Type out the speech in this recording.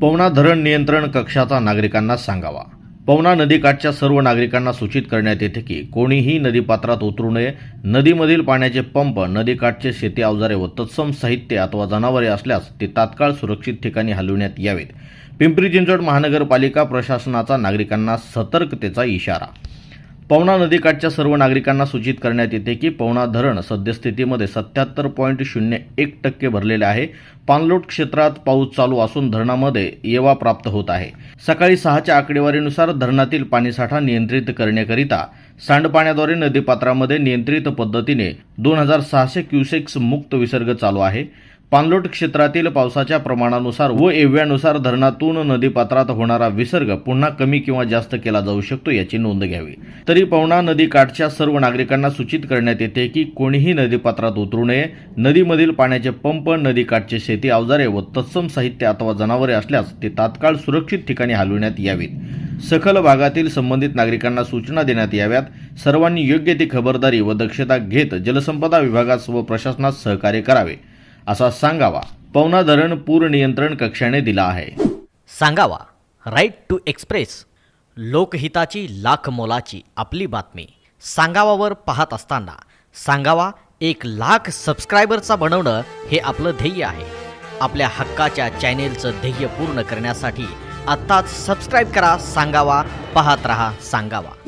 पवना धरण नियंत्रण कक्षाचा नागरिकांना सांगावा. पवना नदीकाठच्या सर्व नागरिकांना सूचित करण्यात येते की कोणीही नदीपात्रात उतरू नये. नदीमधील पाण्याचे पंप नदीकाठचे शेती अवजारे व तत्सम साहित्य अथवा जनावरे असल्यास ते तात्काळ सुरक्षित ठिकाणी हलविण्यात यावेत. पिंपरी चिंचवड महानगरपालिका प्रशासनाचा नागरिकांना सतर्कतेचा इशारा पवना नदीकाठच्या सर्व नागरिकांना सूचित करण्यात येते की पवना धरण सद्यस्थितीमध्ये सत्याहत्तर पॉईंट शून्य एक टक्के भरलेले आहे. पाणलोट क्षेत्रात पाऊस चालू असून धरणामध्ये येवा प्राप्त होत आहे. सकाळी सहाच्या आकडेवारीनुसार धरणातील पाणीसाठा नियंत्रित करण्याकरिता सांडपाण्याद्वारे नदीपात्रामध्ये नियंत्रित पद्धतीने दोन हजार सहाशे क्युसेक्स मुक्त विसर्ग चालू आहे. पाणलोट क्षेत्रातील पावसाच्या प्रमाणानुसार व एव्यानुसार धरणातून नदीपात्रात होणारा विसर्ग पुन्हा कमी किंवा जास्त केला जाऊ शकतो याची नोंद घ्यावी. तरी पवना नदीकाठच्या सर्व नागरिकांना सूचित करण्यात येते की कोणीही नदीपात्रात उतरू नये. नदीमधील पाण्याचे पंप नदीकाठचे शेती अवजारे व तत्सम साहित्य अथवा जनावरे असल्यास ते तात्काळ सुरक्षित ठिकाणी हलविण्यात यावीत. सखल भागातील संबंधित नागरिकांना सूचना देण्यात याव्यात. सर्वांनी योग्य ती खबरदारी व दक्षता घेत जलसंपदा विभागास व प्रशासनास सहकार्य करावे. असा सांगावा. पवना धरण पूर नियंत्रण कक्षाने दिला आहे. सांगावा. राईट टू एक्सप्रेस लोकहिताची लाख मोलाची आपली बातमी. सांगावावर पाहत असताना सांगावा एक लाख सबस्क्रायबरचा बनवणं हे आपलं ध्येय आहे. आपल्या हक्काच्या चॅनेलचं ध्येय पूर्ण करण्यासाठी आत्ताच सबस्क्राईब करा सांगावा पाहत रहा सांगावा.